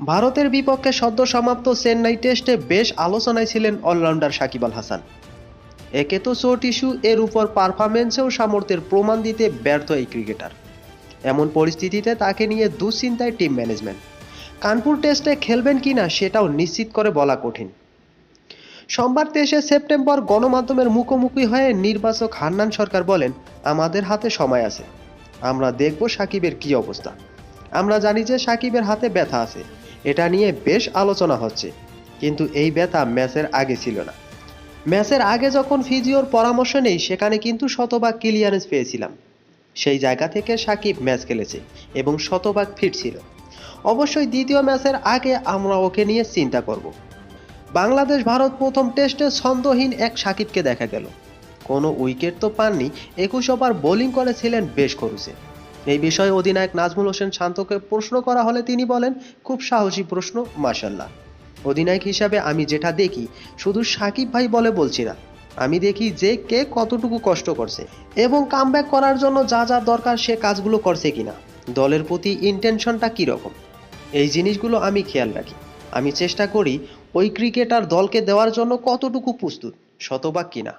ভারতের বিপক্ষে সদ্য সমাপ্ত চেন্নাই টেস্টে বেশ আলোচনায় ছিলেন অলরাউন্ডার সাকিব আল হাসান। একে তো চোট ইস্যু, এর উপর পারফরমেন্সেও সামর্থ্যের প্রমাণ দিতে ব্যর্থ এই ক্রিকেটার। এমন পরিস্থিতিতে তাকে নিয়ে দুশ্চিন্তায় টিম ম্যানেজমেন্ট। কানপুর টেস্টে খেলবেন কিনা সেটাও নিশ্চিত করে বলা কঠিন। সোমবার তেইশে সেপ্টেম্বর গণমাধ্যমের মুখোমুখি হয়ে নির্বাচক হান্নান সরকার বলেন, আমাদের হাতে সময় আছে। আমরা দেখব সাকিবের কি অবস্থা। আমরা জানি যে সাকিবের হাতে ব্যথা আছে। এটা নিয়ে বেশ আলোচনা হচ্ছে। কিন্তু এই ব্যথা ম্যাচের আগে ছিল না। ম্যাচের আগে যখন ফিজিওর পরামর্শ নেই, সেখানে কিন্তু শতভাগ ক্লিয়ারেন্স পেয়েছিলাম। সেই জায়গা থেকে সাকিব ম্যাচ খেলেছে এবং শতভাগ ফিট ছিল। অবশ্যই দ্বিতীয় ম্যাচের আগে আমরা ওকে নিয়ে চিন্তা করব। বাংলাদেশ ভারত প্রথম টেস্টে ছন্দহীন এক সাকিবকে দেখা গেল। কোনো উইকেট তো পাননি। একুশ ওভার বোলিং করেছিলেন বেশ খরুচে। এই বিষয়ে অধিনায়ক নাজমুল হোসেন শান্তকে প্রশ্ন করা হলে তিনি বলেন, খুব সাহসী প্রশ্ন মার্শাল্লাহ অধিনায়ক হিসাবে আমি যেটা দেখি, শুধু সাকিব ভাই বলে বলছি না। আমি দেখি যে কে কতটুকু কষ্ট করছে এবং কামব্যাক করার জন্য যা যা দরকার সে কাজগুলো করছে কিনা। দলের প্রতি ইন্টেনশনটা কীরকম? এই জিনিসগুলো আমি খেয়াল রাখি। আমি চেষ্টা করি ওই ক্রিকেটার দলকে দেওয়ার জন্য কতটুকু প্রস্তুত, শতভাগ কিনা।